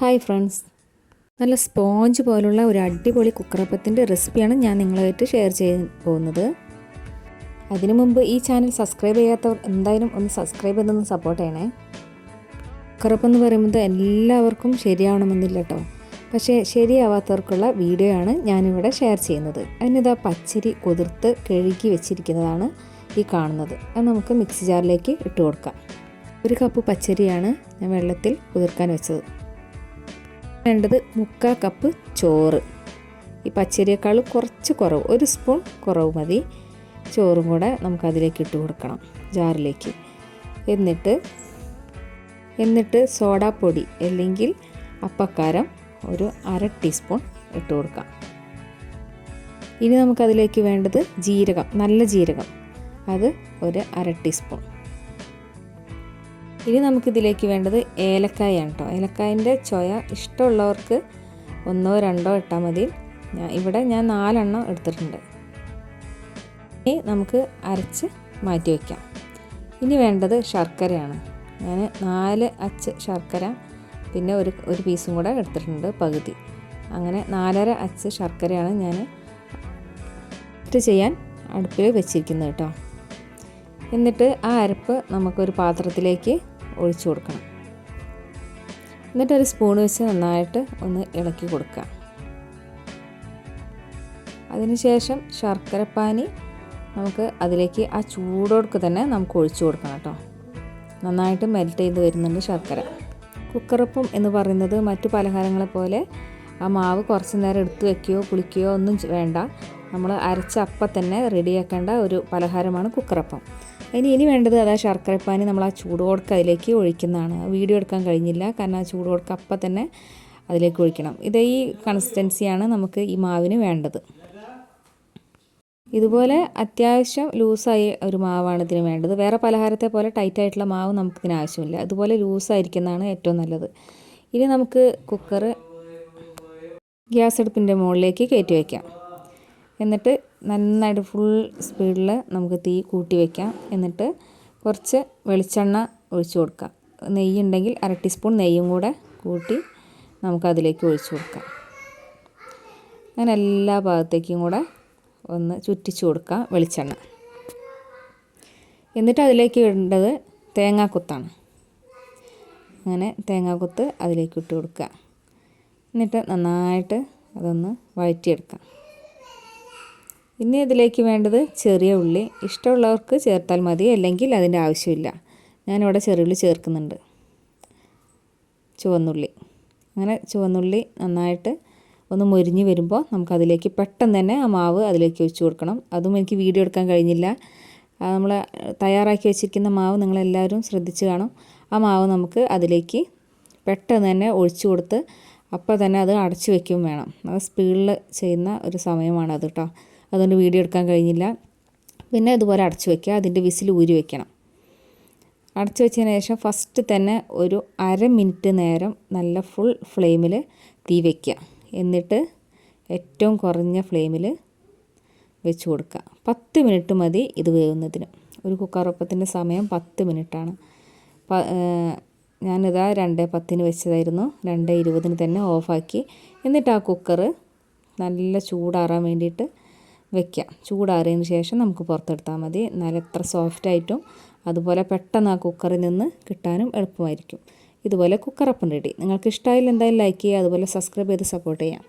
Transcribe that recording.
Hi friends. നല്ല sponge പോലുള്ള ഒരു അടിപൊളി കുക്കറപ്പത്തിന്റെ റെസിപ്പിയാണ് ഞാൻ നിങ്ങളുമായിട്ട് ഷെയർ ചെയ്യാൻ പോകുന്നത്. അതിനു മുമ്പ് ഈ ചാനൽ സബ്സ്ക്രൈബ് ചെയ്യാത്തവർ എന്തായാലും ഒന്ന് സബ്സ്ക്രൈബ് ചെയ്തൊന്ന് സപ്പോർട്ട് ചെയ്യണേ. കുക്കറപ്പം പറയുമ്പോൾ എല്ലാവർക്കും ശരിയാവണമെന്നില്ല കേട്ടോ പക്ഷേ ശരിയാവാത്തവർക്കുള്ള വീഡിയോ ആണ് ഞാനിവിടെ ഷെയർ ചെയ്യുന്നത്. അതിനിതാ പച്ചരി കുതിർത്ത് കഴുകി വെച്ചിരിക്കുന്നതാണ് ഈ കാണുന്നത്. അത് നമുക്ക് മിക്സി ജാറിലേക്ക് ഇട്ട് കൊടുക്കാം. ഒരു കപ്പ് പച്ചരിയാണ് ഞാൻ വെള്ളത്തിൽ കുതിർക്കാൻ വെച്ചത്. വേണ്ടത് മുക്കാൽ കപ്പ് ചോറ്. ഈ പച്ചരിയേക്കാൾ കുറച്ച് കുറവ് ഒരു സ്പൂൺ കുറവ് മതി. ചോറും കൂടെ നമുക്കതിലേക്ക് ഇട്ട് കൊടുക്കണം ജാറിലേക്ക്. എന്നിട്ട് എന്നിട്ട് സോഡാപ്പൊടി അല്ലെങ്കിൽ അപ്പക്കാരം ഒരു അര ടീസ്പൂൺ ഇട്ട് കൊടുക്കാം. ഇനി നമുക്കതിലേക്ക് വേണ്ടത് ജീരകം നല്ല ജീരകം. അത് ഒരു അര ടീസ്പൂൺ. ഇനി നമുക്കിതിലേക്ക് വേണ്ടത് ഏലക്കായാണ് കേട്ടോ ഏലക്കായന്റെ ചൊയ ഇഷ്ടമുള്ളവർക്ക് ഒന്നോ രണ്ടോ ഇട്ടാൽ മതി. ഞാൻ ഇവിടെ ഞാൻ നാലെണ്ണം എടുത്തിട്ടുണ്ട്. ഇനി നമുക്ക് അരച്ച് മാറ്റി വയ്ക്കാം. ഇനി വേണ്ടത് ശർക്കരയാണ്. ഞാൻ നാല് അച്ച് ശർക്കര പിന്നെ ഒരു ഒരു പീസും കൂടെ എടുത്തിട്ടുണ്ട് പകുതി. അങ്ങനെ നാലര അച്ച് ശർക്കരയാണ് ഞാൻ ചെയ്യാൻ അടുപ്പിൽ വെച്ചിരിക്കുന്നത് കേട്ടോ എന്നിട്ട് ആ അരപ്പ് നമുക്കൊരു പാത്രത്തിലേക്ക് ഒഴിച്ചു കൊടുക്കണം. എന്നിട്ട് ഒരു സ്പൂൺ വെച്ച് നന്നായിട്ട് ഒന്ന് ഇളക്കി കൊടുക്കുക. അതിനുശേഷം ശർക്കരപ്പാനി നമുക്ക് അതിലേക്ക് ആ ചൂടോടുക്ക് തന്നെ നമുക്ക് ഒഴിച്ചു കൊടുക്കണം കേട്ടോ. നന്നായിട്ട് മെൽറ്റ് ചെയ്ത് വരുന്നുണ്ട് ശർക്കര. കുക്കറപ്പം എന്ന് പറയുന്നത് മറ്റു പലഹാരങ്ങളെ പോലെ ആ മാവ് കുറച്ച് നേരം എടുത്തു വെക്കുകയോ പുളിക്കുകയോ ഒന്നും വേണ്ട. നമ്മൾ അരച്ച അപ്പം തന്നെ റെഡിയാക്കേണ്ട ഒരു പലഹാരമാണ് കുക്കറപ്പം. ഇനി ഇനി വേണ്ടത് അതാ ശർക്കരപ്പാനി നമ്മൾ ആ ചൂടോടക്ക അതിലേക്ക് ഒഴിക്കുന്നതാണ്. വീഡിയോ എടുക്കാൻ കഴിഞ്ഞില്ല. കാരണം ആ ചൂടോടക്ക അപ്പം തന്നെ അതിലേക്ക് ഒഴിക്കണം. ഇത് ഈ കൺസിസ്റ്റൻസിയാണ് നമുക്ക് ഈ മാവിന് വേണ്ടത്. ഇതുപോലെ അത്യാവശ്യം ലൂസായി ഒരു മാവാണ് ഇതിന് വേണ്ടത്. വേറെ പലഹാരത്തെ പോലെ ടൈറ്റായിട്ടുള്ള മാവ് നമുക്കിതിന് ആവശ്യമില്ല. അതുപോലെ ലൂസായിരിക്കുന്നതാണ് ഏറ്റവും നല്ലത്. ഇനി നമുക്ക് കുക്കർ ഗ്യാസ് അടുപ്പിന്റെ മുകളിലേക്ക് കയറ്റി വയ്ക്കാം. എന്നിട്ട് നന്നായിട്ട് ഫുൾ സ്പീഡിൽ നമുക്ക് തീ കൂട്ടി വയ്ക്കാം എന്നിട്ട് കുറച്ച് വെളിച്ചെണ്ണ ഒഴിച്ചു കൊടുക്കാം. നെയ്യ് ഉണ്ടെങ്കിൽ അര ടീസ്പൂൺ നെയ്യും കൂടെ കൂട്ടി നമുക്കതിലേക്ക് ഒഴിച്ചു കൊടുക്കാം. അങ്ങനെ എല്ലാ ഭാഗത്തേക്കും കൂടെ ഒന്ന് ചുറ്റിച്ചു കൊടുക്കാം വെളിച്ചെണ്ണ. എന്നിട്ട് അതിലേക്ക് ഇടേണ്ടത് തേങ്ങാക്കൊത്താണ്. അങ്ങനെ തേങ്ങാക്കൊത്ത് അതിലേക്ക് ഇട്ട് കൊടുക്കുക. എന്നിട്ട് നന്നായിട്ട് അതൊന്ന് വഴറ്റിയെടുക്കാം. ഇനി ഇതിലേക്ക് വേണ്ടത് ചെറിയ ഉള്ളി. ഇഷ്ടമുള്ളവർക്ക് ചേർത്താൽ മതി അല്ലെങ്കിൽ അതിന്റെ ആവശ്യമില്ല. ഞാനിവിടെ ചെറിയ ഉള്ളി ചേർക്കുന്നുണ്ട്. ചുവന്നുള്ളി. അങ്ങനെ ചുവന്നുള്ളി നന്നായിട്ട് ഒന്ന് മുരിഞ്ഞ് വരുമ്പോൾ നമുക്കതിലേക്ക് പെട്ടെന്ന് തന്നെ ആ മാവ് അതിലേക്ക് ഒഴിച്ച് കൊടുക്കണം. അതും എനിക്ക് വീഡിയോ എടുക്കാൻ കഴിഞ്ഞില്ല. നമ്മൾ തയ്യാറാക്കി വെച്ചിരിക്കുന്ന മാവ് നിങ്ങളെല്ലാവരും ശ്രദ്ധിച്ച് കാണും. ആ മാവ് നമുക്ക് അതിലേക്ക് പെട്ടെന്ന് തന്നെ ഒഴിച്ചു കൊടുത്ത് അപ്പോൾ തന്നെ അത് അടച്ചു വയ്ക്കും വേണം. അത് സ്പീഡിൽ ചെയ്യുന്ന ഒരു സമയമാണ് അത് കേട്ടോ. അതുകൊണ്ട് വീഡിയോ എടുക്കാൻ കഴിഞ്ഞില്ല. പിന്നെ ഇതുപോലെ അടച്ചു വയ്ക്കുക അതിന്റെ വിസിൽ ഊരി വെക്കണം. അടച്ചു വെച്ചതിന് ശേഷം ഫസ്റ്റ് തന്നെ ഒരു അര മിനിറ്റ് നേരം നല്ല ഫുൾ ഫ്ലെയിമിൽ തീ വയ്ക്കുക എന്നിട്ട് ഏറ്റവും കുറഞ്ഞ ഫ്ലെയിമിൽ വെച്ച് കൊടുക്കുക. പത്ത് മിനിറ്റ് മതി ഇത് വേവുന്നതിന്. ഒരു കുക്കറൊപ്പത്തിന്റെ സമയം പത്ത് മിനിറ്റാണ് ഞാനിതാ രണ്ട് പത്തിന് വെച്ചതായിരുന്നു. രണ്ട് ഇരുപതിന് തന്നെ ഓഫാക്കി എന്നിട്ട് ആ കുക്കറ് നല്ല ചൂടാറാൻ വേണ്ടിയിട്ട് വെക്കാം. ചൂടാറിയതിന് ശേഷം നമുക്ക് പുറത്തെടുത്താൽ മതി. എന്നാൽ എത്ര സോഫ്റ്റായിട്ടും അതുപോലെ പെട്ടെന്ന് ആ കുക്കറിൽ നിന്ന് കിട്ടാനും എളുപ്പമായിരിക്കും. ഇതുപോലെ കുക്കറപ്പം റെഡി നിങ്ങൾക്ക് ഇഷ്ടമായാലും എന്തായാലും ലൈക്ക് ചെയ്യുക. അതുപോലെ സബ്സ്ക്രൈബ് ചെയ്ത് സപ്പോർട്ട് ചെയ്യാം